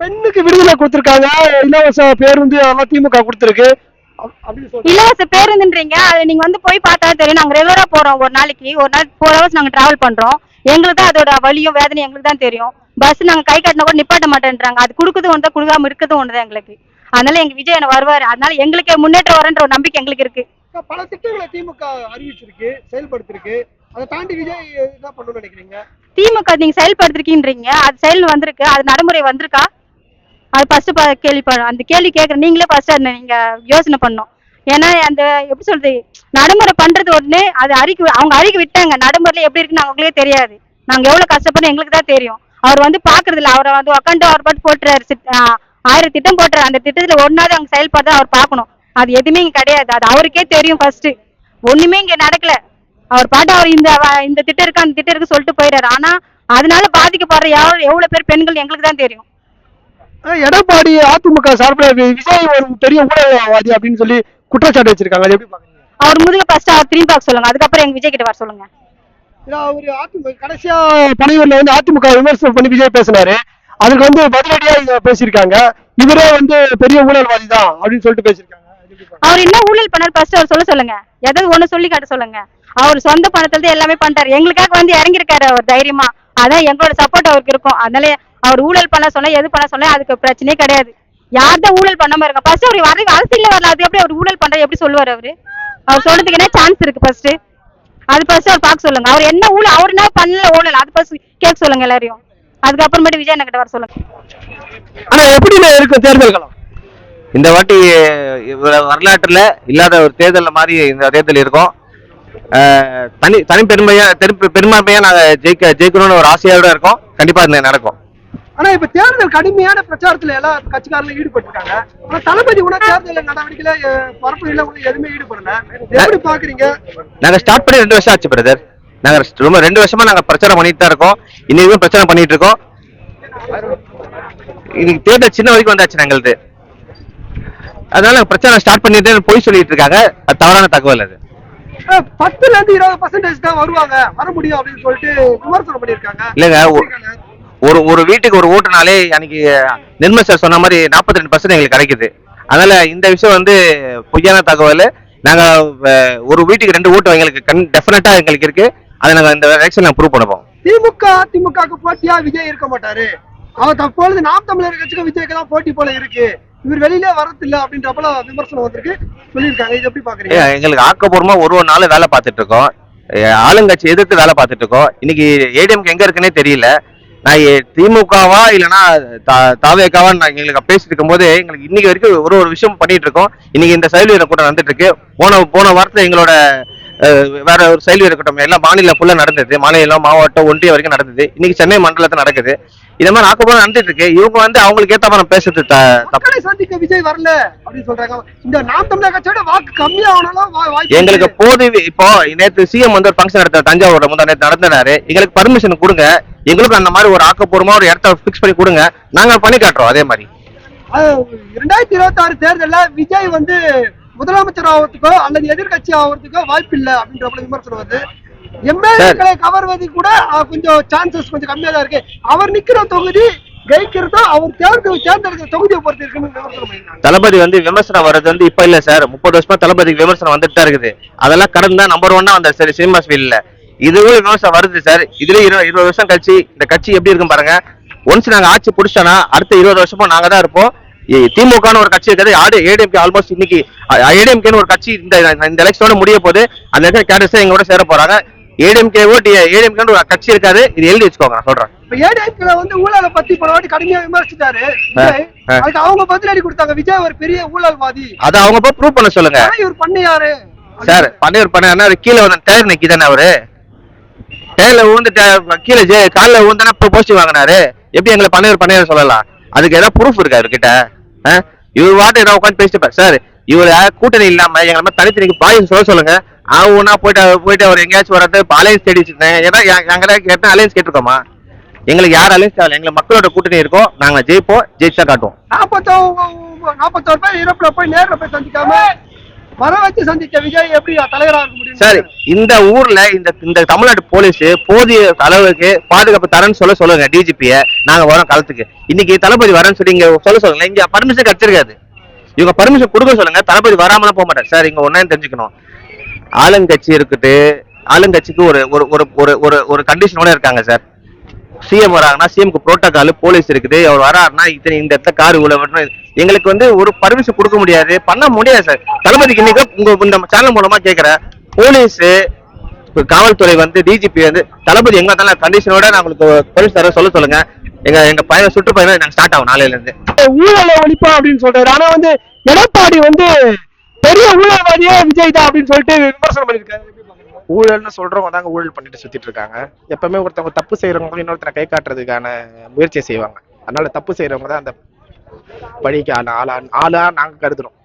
பெண்ணுக்கு விடுதலை கொடுத்திருக்காங்க. இலவச பேருந்து அதெல்லாம் திமுக கொடுத்திருக்கு. இலவச பேருந்துன்றீங்க. அது நீங்க வந்து போய் பார்த்தா தெரியும். நாங்க ரெகுலரா போறோம் ஒரு நாளைக்கு. ஒரு நாள் ஃபோர் ஹவர்ஸ் நாங்க டிராவல் பண்றோம். எங்களுக்கு தான் அதோட வலியும் வேதனையும் எங்களுக்கு தான் தெரியும். பஸ் நாங்க கை கட்டினா கூட நிப்பாட்ட மாட்டேன்றாங்க. அது கொடுக்குறது ஒன்று தான் கொடுக்காம இருக்கிறது ஒன்று தான் எங்களுக்கு. அதனால எங்க விஜய் என்ன வருவாரு? அதனால எங்களுக்கு முன்னேற்றம் வரன்ற ஒரு நம்பிக்கை எங்களுக்கு இருக்கு. பல திட்டங்களை திமுக அறிவிச்சிருக்கு செயல்படுத்திருக்கு. அதை தாண்டி விஜய் என்ன பண்ணணும்னு நினைக்கிறீங்க? திமுக நீங்க செயல்படுத்திருக்கீன்றீங்க. அது செயல் வந்திருக்கு. அது நடைமுறை வந்திருக்கா? அது ஃபர்ஸ்ட் கேள்வி அந்த கேள்வி கேட்குற நீங்களே ஃபர்ஸ்ட் அந்த நீங்க யோசனை பண்ணும் ஏன்னா அந்த எப்படி சொல்றது நடைமுறை பண்றது ஒண்ணு அது அறிக்கை அவங்க அறிக்கை விட்டாங்க நடைமுறையில எப்படி இருக்குன்னு அவங்களே தெரியாது. நாங்க எவ்வளவு கஷ்டப்படுறோம் எங்களுக்கு தான் தெரியும். அவர் வந்து பாக்குறது இல்லை அவரை வந்து உக்காண்டு அவர் பாட்டு போட்டுறாரு ஆயிரம் திட்டம் போட்டுறாரு. அந்த திட்டத்துல ஒன்னாவது அவங்க செயல்படுறத அவர் பார்க்கணும். அது எதுவுமே இங்க கிடையாது. அது அவருக்கே தெரியும் ஃபர்ஸ்ட் ஒண்ணுமே இங்க நடக்கல. அவர் பாட்டு அவர் இந்த இந்த திட்டம் இருக்கு அந்த திட்டம் இருக்கு சொல்லிட்டு போயிடுறாரு. ஆனா அதனால பாதிக்கப்படுற எவ்வளவு எவ்வளவு பேர் பெண்கள் எங்களுக்கு தான் தெரியும். எடப்பாடி அதிமுக சார்பில் விஜய் ஒரு பெரிய ஊழல்வாதி அப்படின்னு சொல்லி குற்றச்சாட்டு வச்சிருக்காங்க. அது எப்படி பாக்குறீங்க அவர் முதுக ஃபர்ஸ்ட் திரும்பி பார்க்க சொல்லுங்க. அதுக்கப்புறம் எங்க விஜய் கிட்ட வர சொல்லுங்க. அவரு அதிமுக கடைசியா பனையூர்ல வந்து அதிமுக விமர்சனம் பண்ணி விஜய் பேசினாரு. அதுக்கு வந்து பதிலடியா பேசியிருக்காங்க. இவரே வந்து பெரிய ஊழல்வாதி தான் அப்படின்னு சொல்லிட்டு பேசியிருக்காங்க. பாக்குறீங்க? அவர் என்ன ஊழல் பண்ணாரு ஃபர்ஸ்ட் அவர் சொல்ல சொல்லுங்க. ஏதாவது ஒண்ணு சொல்லி காட்ட சொல்லுங்க. அவர் சொந்த பணத்துல தான் எல்லாமே பண்றாரு. எங்களுக்காக வந்து இறங்கியிருக்காரு அவர் தைரியமா. அதான் எங்களோட சப்போர்ட் அவருக்கு இருக்கும். அதனால அவர் ஊழல் பண்ண சொன்னா எது பண்ண சொன்னா அதுக்கு பிரச்சனையே கிடையாது. யார் தான் ஊழல் பண்ணாம இருக்க ஃபர்ஸ்ட் அவர் வர அரசியல்ல வரல. அது எப்படி அவர் ஊழல் பண்றாரு எப்படி சொல்லுவார் அவரு? அவர் சொல்றதுக்கு என்ன சான்ஸ் இருக்கு ஃபர்ஸ்ட் அது ஃபர்ஸ்ட் அவர் பார்க்க சொல்லுங்க. அவர் என்ன ஊழல் அவர் என்ன பண்ணல ஊழல்? அது ஃபர்ஸ்ட் கேட்க சொல்லுங்க எல்லாரையும். அதுக்கப்புறமேட்டு விஜய் கிட்ட வர சொல்லுங்க. ஆனா எப்படி இருக்கும் தேர்தல் களம் இந்த வாட்டி வரலாற்றுல இல்லாத ஒரு தேர்தல் மாதிரி இந்த தேர்தல் இருக்கும். தனி தனி பெருமையா பெரும்பான்மையா நாங்க ஜெயிக்க ஜெயிக்கணும்னு ஒரு ஆசையோட இருக்கோம். கண்டிப்பா நடக்கும். ஆனா இப்ப தேர்தல் கடுமையான பிரச்சாரத்துல எல்லா கட்சிக்காரங்களும் ஈடுபட்டிருக்காங்க. ஆனா தளபதி கூட தேர்தல் நடவடிக்கையில அஹ், பரப்பு இல்ல கூட எதுவுமே ஈடுபடல. எப்படி பாக்குறீங்க? நாங்க ஸ்டார்ட் பண்ணி ரெண்டு வருஷம் ஆச்சு பிரதர் நாங்க ரொம்ப ரெண்டு வருஷமா நாங்க பிரச்சாரம் பண்ணிட்டு தான் இருக்கோம். இன்னைக்கும் பிரச்சாரம் பண்ணிட்டு இருக்கோம். இன்னைக்கு தேர்தல் சின்ன வரைக்கும் வந்தாச்சு எங்களுது அதனால பிரச்சாரம் ஸ்டார்ட் பண்ணிட்டு போய் சொல்லிட்டு இருக்காங்க. அது தவறான தகவல் அது. பத்துல இருந்து இருபது பர்சன்டேஜ் தான் வருவாங்க. வர முடியும் அப்படின்னு சொல்லிட்டு விமர்சனம் பண்ணிருக்காங்க இல்லைங்க ஒரு ஒரு வீட்டுக்கு ஒரு ஓட்டுனாலே அன்னைக்கு நிர்மல் சார் சொன்ன மாதிரி நாற்பத்தி ரெண்டு பர்சன்ட் எங்களுக்கு கிடைக்குது. அதனால இந்த விஷயம் வந்து பொய்யான தகவல். நாங்க ஒரு வீட்டுக்கு ரெண்டு ஓட்டு எங்களுக்கு கண் டெஃபினட்டா எங்களுக்கு இருக்கு. அதை நாங்க இந்த எலெக்ஷன் நாங்க ப்ரூவ் பண்ணுவோம். திமுக திமுகக்கு போட்டியா விஜய் இருக்க மாட்டாரு. அவர் தற்பொழுது நாம் தமிழர் கட்சிக்கு விஜய்க்கு தான் போட்டி போல இருக்கு. இவர் வெளியிலே வரதில்ல அப்படின்றப்பல விமர்சனம் வந்திருக்கு. சொல்லியிருக்காங்க. இது எப்படி பாக்குறீங்க? எங்களுக்கு ஆக்கப்பூர்வமா ஒரு ஒரு நாள் வேலை பார்த்துட்டு இருக்கோம். ஆளுங்கட்சி எதிர்த்து வேலை பார்த்துட்டு இருக்கோம். இன்னைக்கு ஏடிஎம்க்கு எங்க இருக்குன்னே தெரியல. நான் திமுகவா இல்லைன்னா தா- தாவேக்காவா நான் எங்களுக்கு பேசிட்டு இருக்கும்போது எங்களுக்கு இன்னைக்கு வரைக்கும் ஒரு ஒரு விஷயம் பண்ணிட்டு இருக்கோம். இன்னைக்கு இந்த செயல் வீரர் கூட்டம் நடந்துட்டு இருக்கு. போன போன வாரத்துல எங்களோட வேற ஒரு செயல் வீரர் கூட்டம் எல்லாம் மாநிலம் ஃபுல்லா நடந்தது. மாநிலம் மாவட்டம் ஒன்றிய வரைக்கும் நடந்தது. இன்னைக்கு சென்னை மண்டலத்தில் நடக்குது. இந்த மாதிரி ஆக்கப்பூர்வம் நடந்துட்டு இருக்கு. இவங்க வந்து அவங்களுக்கு ஏத்த மாதிரி பேசுறது சந்திக்க விஜய் வரல அப்படின்னு சொல்றாங்க. இந்த நாம் கட்சியோட வாக்கு கம்மியாகணும் எங்களுக்கு. போது இப்போ நேத்து சிஎம் வந்து ஒரு ஃபங்க்ஷன் நடத்த தஞ்சாவூர்ல. முந்தா நேத்து நடத்தினாரு எங்களுக்கு பர்மிஷன் கொடுங்க. எங்களுக்கும் அந்த மாதிரி ஒரு ஆக்கப்பூர்வமா ஒரு இடத்த ஃபிக்ஸ் பண்ணி கொடுங்க. நாங்க பண்ணி காட்டுறோம் அதே மாதிரி. இரண்டாயிரத்தி இருபத்தி ஆறு தேர்தல்ல விஜய் வந்து முதலமைச்சர் ஆகிறதுக்கோ அல்லது எதிர்க்கட்சி ஆகிறதுக்கோ வாய்ப்பு இல்ல அப்படின்ற விமர்சனம் வருது எம்எல்ஏக்களை கவர்வது கூட கொஞ்சம் சான்சஸ் கொஞ்சம் கம்மியா தான் இருக்கு. அவர் நிக்கிற தொகுதி ஜெயிக்கிறதோ அவர் தேர்ந்து தேர்ந்தெடுக்கிற தொகுதியை பொறுத்து இருக்குன்னு தளபதி வந்து விமர்சனம் வர்றது வந்து இப்ப இல்ல சார். முப்பது வருஷமா தளபதிக்கு விமர்சனம் வந்துட்டு தான் இருக்குது. அதெல்லாம் கடந்தா நம்பர் ஒன்னா அந்த சரி சினிமா ஃபீல்ட்ல இதுவும் விமர்சனம் வருது சார் இதுல இருபது இருபது வருஷம் கழிச்சு இந்த கட்சி எப்படி இருக்கும் பாருங்க. ஒன்ஸ் நாங்க ஆட்சி பிடிச்சோன்னா அடுத்த இருபது வருஷமா நாங்க தான் இருப்போம். திமுகன்னு ஒரு கட்சி இருக்குது. ஆடு ஏடிஎம்கே ஆல்மோஸ்ட் இன்னைக்கு ஏடிஎம்கேன்னு ஒரு கட்சி இந்த இந்த எலெக்ஷனோட முடிய போது அந்த இருக்கிற கேடர்ஸ் எங்களோட சேர போறாங்க. ஏடிஎம்கேவோ ஏடிஎம்கேன்னு ஒரு கட்சி இருக்காது. இது எழுதி வச்சுக்கோங்க நான் சொல்றேன். இப்ப ஏடிஎம்கேல வந்து ஊழலை பத்தி பல வாட்டி கடுமையா ஆ. அதுக்கு அவங்க பதிலடி கொடுத்தாங்க. விஜய் ஒரு பெரிய ஊழல்வாதி. அதை அவங்க போய் ப்ரூவ் பண்ண சொல்லுங்க. இவர் பண்ணையாரு. சார் பண்ணையூர் பண்ண கீழே வந்து டயர் நிக்கிதானே அவரு? டயர்ல ஊந்து கீழே ஜே காலில் ஊந்தனா இப்போ போஸ்ட் வாங்கினாரு. எப்படி எங்களை பண்ணையர் பண்ணையர் சொல்லலாம்? அதுக்கு ஏதாவது ப்ரூஃப் இருக்கா இவர்கிட்ட? ஆ? இவர் வாட்டு ஏதாவது உட்காந்து பேசிட்டு சார் இவர் கூட்டணி இல்லாம எங்களை மாதிரி தனித்தனிக்கு பாய் சொல்ல சொல்லுங்க. ஆகுனா போயிட்டு போயிட்டு அவர் எங்கேயாச்சும் வர்றது அலையன்ஸ் தேடி வச்சிருந்தேன் ஏன்னா எங்களை கேட்டால் அலையன்ஸ் கேட்டிருக்கோமா? எங்களுக்கு யார் அலையன்ஸ் தேவை எங்களை மக்களோட கூட்டணி இருக்கோம். நாங்கள் ஜெயிப்போம் ஜெயிச்சா காட்டுவோம். நாற்பத்தோ நாற்பத்தோரு பேர் இறப்புல போய் நேரில் போய் சந்திக்காம வர வச்சு சந்திச்ச விஜய் எப்படி தலைவரா இருக்க முடியும் சார் இந்த ஊர்ல இந்த இந்த தமிழ்நாடு போலீஸ் போதிய அளவுக்கு பாதுகாப்பு தரேன்னு சொல்ல சொல்லுங்க டிஜிபிய நாங்க வரோம் களத்துக்கு. இன்னைக்கு தளபதி வரேன்னு சொல்லி இங்க சொல்ல சொல்லுங்க. இங்க பர்மிஷன் கிடைச்சிருக்காது. இவங்க பர்மிஷன் கொடுக்க சொல்லுங்க தளபதி வராமலாம் போக மாட்டார் சார் இங்க ஒன்னு தெரிஞ்சுக்கணும். ஆளுங்கட்சி இருக்குது. ஆளுங்கட்சிக்கு ஒரு ஒரு ஒரு ஒரு ஒரு ஒரு கண்டிஷனோட இருக்காங்க சார். சிஎம் வராங்கன்னா சிஎம்க்கு புரோட்டோகால் போலீஸ் இருக்குது. அவர் வராருன்னா இத்தனை இந்த இடத்துல கார் இவ்வளவு வரணும். எங்களுக்கு வந்து ஒரு பர்மிஷன் கொடுக்க முடியாது. பண்ண முடியாது சார் தளபதிக்கு இன்னைக்கு உங்க இந்த சேனல் மூலமா கேட்கிறேன் போலீஸ் காவல்துறை வந்து டிஜிபி வந்து தளபதி எங்க இருந்தாலும் கண்டிஷனோட நான் உங்களுக்கு போலீஸ் தர சொல்ல சொல்லுங்க. எங்க எங்க பையன் சுற்றுப்பயணம் நாங்க ஸ்டார்ட் ஆகும் நாளையில இருந்து ஊழலை ஒழிப்பா அப்படின்னு சொல்றாரு. ஆனா வந்து எடப்பாடி வந்து பெரிய ஊழல்வாதியே விஜய் தான் அப்படின்னு சொல்லிட்டு விமர்சனம் பண்ணிருக்காரு ஊழல்னு சொல்றவங்க தாங்க ஊழல் பண்ணிட்டு சுத்திட்டு இருக்காங்க. எப்பவுமே ஒருத்தவங்க தப்பு செய்யறவங்க இன்னொருத்தரை கை காட்டுறதுக்கான முயற்சியை செய்வாங்க. அதனால தப்பு செய்யறவங்க தான் அந்த பழிக்கு ஆளா ஆளா நாங்க கருதுறோம்.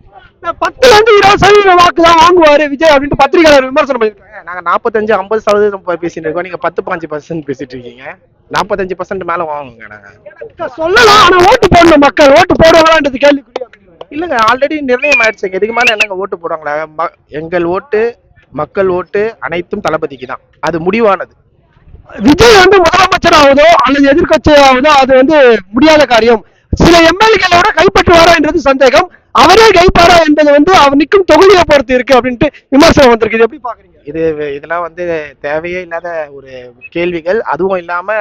பத்துல இருந்து இருபது சதவீதம் வாக்கு தான் வாங்குவாரு விஜய் அப்படின்ட்டு பத்திரிகையாளர் விமர்சனம் பண்ணிருக்காங்க நாங்க நாற்பத்தஞ்சு ஐம்பது சதவீதம் பேசிட்டு இருக்கோம். நீங்க பத்து பாஞ்சு பர்சன்ட் பேசிட்டு இருக்கீங்க. நாற்பத்தஞ்சு பர்சன்ட் மேல வாங்குங்க நாங்க. சொல்லலாம் ஆனா ஓட்டு போடணும் மக்கள். ஓட்டு போடுவாங்களான்றது கேள்விக்குறி இல்லங்க ஆல்ரெடி நிர்ணயம் ஆயிடுச்சுங்க. இதுக்கு மேல என்னங்க ஓட்டு போடுவாங்களா? எங்கள் ஓட்டு மக்கள் ஓட்டு அனைத்தும் தளபதிக்கு தான் அது முடிவானது. விஜய் வந்து முதலமைச்சர் ஆகுதோ அல்லது எதிர்க்கட்சி ஆகுதோ அது வந்து முடியாத காரியம். சில எம்எல்ஏகளோட கைப்பற்றுவாரா என்றது சந்தேகம். அவரே கைப்பாரா என்பது வந்து அவர் நிற்கும் தொகுதியை பொறுத்து இருக்கு அப்படின்ட்டு விமர்சனம் வந்திருக்கு இது எப்படி பாக்குறீங்க இது இதெல்லாம் வந்து தேவையே இல்லாத ஒரு கேள்விகள். அதுவும் இல்லாம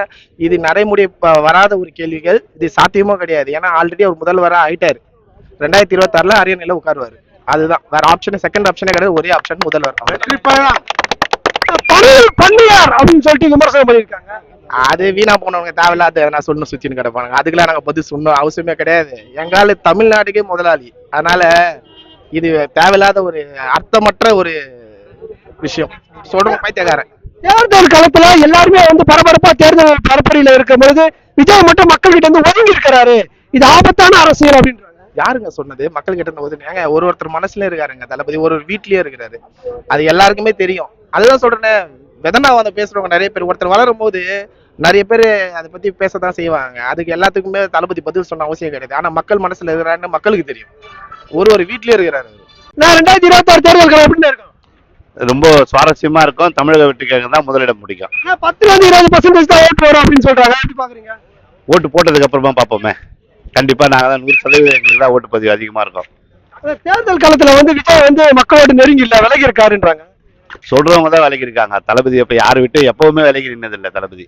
இது நடைமுறை வராத ஒரு கேள்விகள். இது சாத்தியமும் கிடையாது. ஏன்னா ஆல்ரெடி அவர் முதல்வரா ஆயிட்டாரு. ரெண்டாயிரத்தி இருபத்தி ஆறுல அரியணையில உட்காருவாரு. அதுதான். வேற ஆப்ஷன் செகண்ட் ஆப்ஷனே கிடையாது. ஒரே ஆப்ஷன் முதல்வர். பன்னியார் அப்படின்னு சொல்லிட்டு விமர்சனம் பண்ணிருக்காங்க அது வீணா போனவங்க தேவையில்லாத நான் சொன்ன சுத்தின்னு கிடப்பாங்க அதுக்கெல்லாம் நாங்க பதில் சொன்னோம் அவசியமே கிடையாது. எங்கால தமிழ்நாட்டுக்கே முதலாளி. அதனால இது தேவையில்லாத ஒரு அர்த்தமற்ற ஒரு விஷயம். சொல்றோம் பைத்தியக்காரன். தேர்தல் களத்துல எல்லாருமே வந்து பரபரப்பா தேர்தல் பரப்புரையில இருக்கும் பொழுது விஜய் மட்டும் மக்கள் கிட்ட இருந்து ஒதுங்கி இருக்கிறாரு இது ஆபத்தான அரசியல் அப்படின்றாங்க யாருங்க சொன்னது? மக்கள் கிட்ட ஒதுங்க ஏங்க ஒரு ஒருத்தர் மனசுல இருக்காருங்க தளபதி. ஒரு ஒரு வீட்லயே இருக்கிறாரு. அது எல்லாருக்குமே தெரியும். அதுதான் சொல்றேனே வெதனாவாத பேசுறவங்க நிறைய பேர் ஒருத்தர் வளரும் போது நிறைய பேர் அதை பத்தி பேசத்தான் செய்வாங்க. அதுக்கு எல்லாத்துக்குமே தளபதி பதில் சொன்ன அவசியம் கிடையாது. ஆனா மக்கள் மனசுல இருக்கிறாருன்னு மக்களுக்கு தெரியும். ஒரு ஒரு வீட்லயே இருக்கிறாரு. நான் ரெண்டாயிரத்தி இருபத்தி ஆறு தேர்தல் அப்படின்னு இருக்கும்? ரொம்ப சுவாரஸ்யமா இருக்கும். தமிழக வெற்றிக்காக தான் முதலிடம் பிடிக்கும். பத்துல இருந்து இருபது பர்சன்டேஜ் தான் ஓட்டு வரும் அப்படின்னு சொல்றாங்க. ஓட்டு போட்டதுக்கு அப்புறமா பார்ப்போமே. கண்டிப்பா நாங்க தான் நூறு சதவீதம் எங்களுக்கு தான் ஓட்டு பதிவு அதிகமா இருக்கும். தேர்தல் களத்துல வந்து விஜய் வந்து மக்களோட நெருங்கி இல்ல விலகி இருக்காருன்றாங்க சொல்றவங்க தான் விலகி இருக்காங்க தளபதி அப்ப யாரு விட்டு எப்பவுமே விலகி நின்னது இல்ல தளபதி.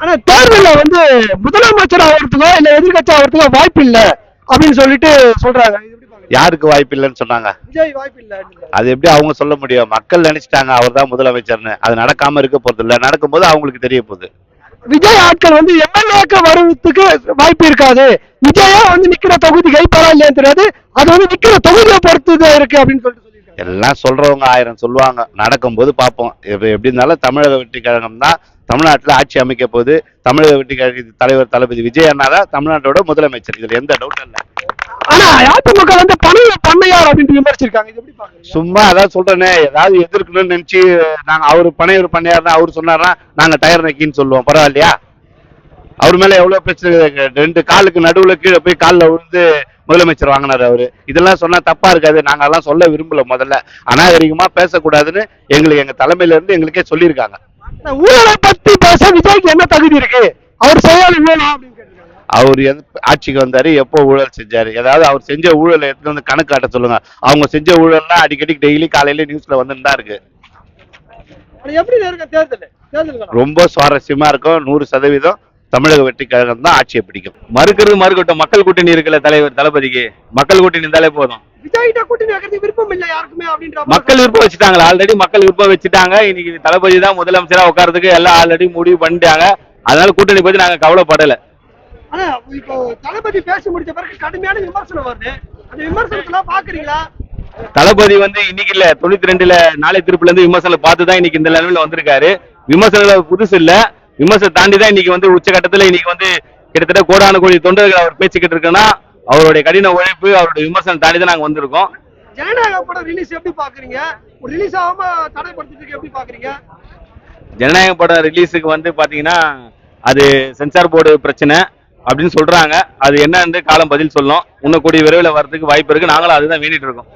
ஆனா தேர்தல்ல வந்து முதலமைச்சர் ஆகிறதுக்கோ இல்ல எதிர்கட்சி ஆகிறதுக்கோ வாய்ப்பு இல்ல அப்படின்னு சொல்லிட்டு சொல்றாங்க? யாருக்கு வாய்ப்பு இல்லைன்னு சொன்னாங்க. அது எப்படி அவங்க சொல்ல முடியும்? மக்கள் நினைச்சிட்டாங்க அவர் தான் முதலமைச்சர்னு. அது நடக்காம இருக்க போறது இல்ல நடக்கும்போது அவங்களுக்கு தெரிய போகுது. விஜய் ஆட்கள் வந்து எம்எல்ஏக்கு வருவதுக்கு வாய்ப்பு இருக்காது. விஜயா வந்து நிக்கிற தொகுதி கைப்பறா இல்லையான்னு தெரியாது. அது வந்து நிக்கிற தொகுதியை பொறுத்து இருக்கு அப்படின்னு சொல்லிட்டு எல்லாம் சொல்றவங்க ஆயிரம் சொல்லுவாங்க. நடக்கும்போது பார்ப்போம். எப்படி இருந்தாலும் தமிழக வெற்றி கழகம் தான் தமிழ்நாட்டில் ஆட்சி அமைக்க போது தமிழக வெற்றி கழக தலைவர் தளபதி விஜய் அண்ணா தான் தமிழ்நாட்டோட முதலமைச்சர். இதுல எந்த டவுட்டும் இல்லை. ஆனா அதிமுக வந்து பண பண்ணையார் அப்படின்னு விமர்சிச்சிருக்காங்க. இது எப்படி பாக்குறீங்க? சும்மா அதான் சொல்றேனே ஏதாவது எதிர்க்கணும்னு நினைச்சு நாங்க அவரு பனையூர் பண்ணையார் அவர் சொன்னார்னா நாங்க டயர் நக்கின்னு சொல்லுவோம். பரவாயில்லையா? அவர் மேல எவ்வளவு பிரச்சனை. ரெண்டு காலுக்கு நடுவுல கீழே போய் காலில் விழுந்து முதலமைச்சர் வாங்கினாரு அவரு. இதெல்லாம் சொன்னா தப்பா இருக்காது. நாங்க எல்லாம் சொல்ல விரும்பல முதல்ல. அநாகரிகமா பேசக்கூடாதுன்னு எங்களுக்கு எங்க தலைமையில இருந்து எங்களுக்கே சொல்லியிருக்காங்க. ஊழலை பத்தி பேச விஜய்க்கு என்ன தகுதி இருக்கு? அவர் செய்யாத வேணும் அப்படின்னு அவர் ஆட்சிக்கு வந்தாரு எப்போ ஊழல் செஞ்சாரு? ஏதாவது அவர் செஞ்ச ஊழலை எடுத்து வந்து கணக்கு காட்ட சொல்லுங்க. அவங்க செஞ்ச ஊழல்லாம் அடிக்கடி டெய்லி காலையில நியூஸ்ல வந்துட்டு தான் இருக்கு? ரொம்ப சுவாரஸ்யமா இருக்கும். நூறு சதவீதம் தமிழக வெற்றி கழகம் தான் ஆட்சியை பிடிக்கும். மறுக்கிறது மறுக்கட்டும். மக்கள் கூட்டணி இருக்குல்ல தலைவர் தளபதிக்கு. மக்கள் கூட்டணி இருந்தாலே போதும். மக்கள் விருப்பம் வச்சுட்டாங்களா ஆல்ரெடி மக்கள் விருப்பம் வச்சுட்டாங்க. இன்னைக்கு தளபதி தான் முதலமைச்சரா உட்கார்றதுக்கு எல்லாம் ஆல்ரெடி முடிவு பண்ணிட்டாங்க. அதனால கூட்டணி பத்தி நாங்க கவலைப்படல. ஆனா இப்போ தளபதி பேசி முடிச்ச பிறகு கடுமையான விமர்சனம் வருது. அந்த விமர்சனத்தெல்லாம் பாக்குறீங்களா? தளபதி வந்து இன்னைக்கு இல்ல தொண்ணூத்தி ரெண்டுல நாளை திருப்புல இருந்து விமர்சனம் பார்த்து தான் இன்னைக்கு இந்த நிலைமையில வந்திருக்காரு. விமர்சனம் புதுசு இல்ல. விமர்சனம் தாண்டி தான் இன்னைக்கு வந்து உச்சகட்டத்துல இன்னைக்கு வந்து கிட்டத்தட்ட கோடான கோடி தொண்டர்கள் அவர் பேசிக்கிட்டு இருக்குன்னா அவருடைய கடின உழைப்பு அவருடைய விமர்சனம் தாண்டி தான் நாங்க வந்திருக்கோம். ஜனநாயக படம் ரிலீஸ் எப்படி பாக்குறீங்க? ரிலீஸ் ஆகாம தடைப்படுத்துறதுக்கு எப்படி பாக்குறீங்க? ஜனநாயக படம் ரிலீஸுக்கு வந்து பாத்தீங்கன்னா அது சென்சார் போர்டு பிரச்சனை. அப்படின்னு சொல்றாங்க. அது என்னன்னு காலம் பதில் சொல்லும் இன்னும் கூடிய விரைவில் வரதுக்கு வாய்ப்பு இருக்கு. நாங்களும் அதுதான் வேண்டிட்டு இருக்கோம்.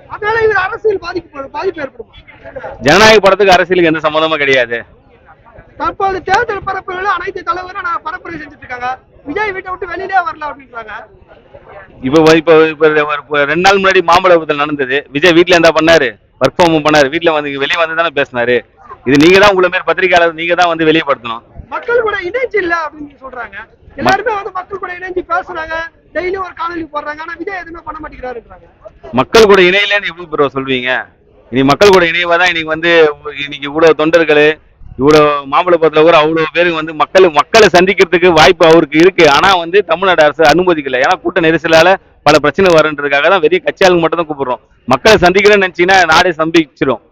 ஜனநாயக படத்துக்கு அரசியலுக்கு எந்த சம்மந்தமும் கிடையாது. தற்போது தேர்தல் பரப்புரையில அனைத்து தலைவரும் நான் பரப்புரை செஞ்சுட்டு இருக்காங்க விஜய் வீட்டை விட்டு வெளியிலே வரல அப்படின்றாங்க. இப்போ இப்போ இப்போ ரெண்டு நாள் முன்னாடி மாம்பழத்தில் நடந்தது. விஜய் வீட்ல இருந்தா பண்ணாரு. ஒர்க் ஃப்ரம் ஹோம் பண்ணாரு. வீட்ல வந்து வெளியே வந்து தானே பேசினாரு. இது நீங்க தான் உங்களை மாதிரி பத்திரிகையாளர் நீங்க தான் வந்து வெளியப்படுத்தணும் மக்கள் கூட இணைஞ்சு இல்ல அப்படின்னு சொல்றாங்க. எல்லாருமே வந்து மக்கள் கூட இணைஞ்சு பேசுறாங்க. டெய்லி ஒரு காணொலி போடுறாங்க. ஆனா விஜய் எதுவுமே பண்ண மாட்டேங்கிறாருன்றாங்க. மக்கள் கூட இணையலன்னு எப்படி ப்ரோ சொல்வீங்க? இனி மக்கள் கூட இணையவா இன்னைக்கு வந்து இன்னைக்கு இவ்வளவு தொண்டர்கள் இவ்வளவு மாம்பழப்பத்தில் கூட அவ்வளவு பேருக்கு வந்து மக்கள் மக்களை சந்திக்கிறதுக்கு வாய்ப்பு அவருக்கு இருக்கு. ஆனா வந்து தமிழ்நாடு அரசு அனுமதிக்கல. ஏன்னா கூட்ட நெரிசலால பல பிரச்சனை வருன்றதுக்காக தான் வெறிய கட்சியாளுங்க மட்டும் தான் கூப்பிடுறோம். மக்களை சந்திக்கிறேன்னு நினைச்சீங்கன்னா நாடே சந்திச்சிடும்